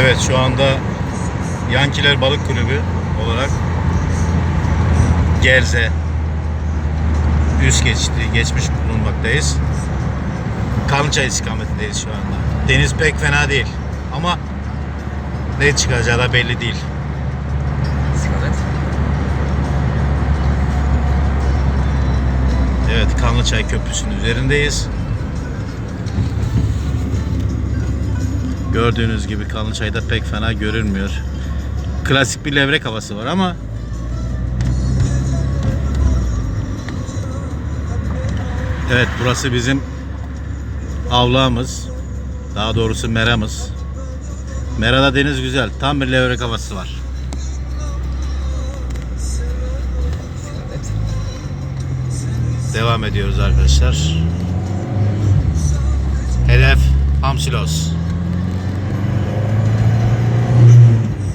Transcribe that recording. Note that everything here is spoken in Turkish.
Evet şu anda Yankiler Balık Kulübü olarak Gerze üst geçti, geçmiş bulunmaktayız. Kanlıçay istikametindeyiz şu anda. Deniz pek fena değil ama ne çıkacağı da belli değil. İstikamet. Evet Kanlıçay Köprüsü'nün üzerindeyiz. Gördüğünüz gibi Kanlıçay'da pek fena görünmüyor. Klasik bir levrek havası var ama Evet burası bizim avlağımız. Daha doğrusu meramız. Merada deniz güzel. Tam bir levrek havası var. Devam ediyoruz arkadaşlar. Hedef Hamsilos.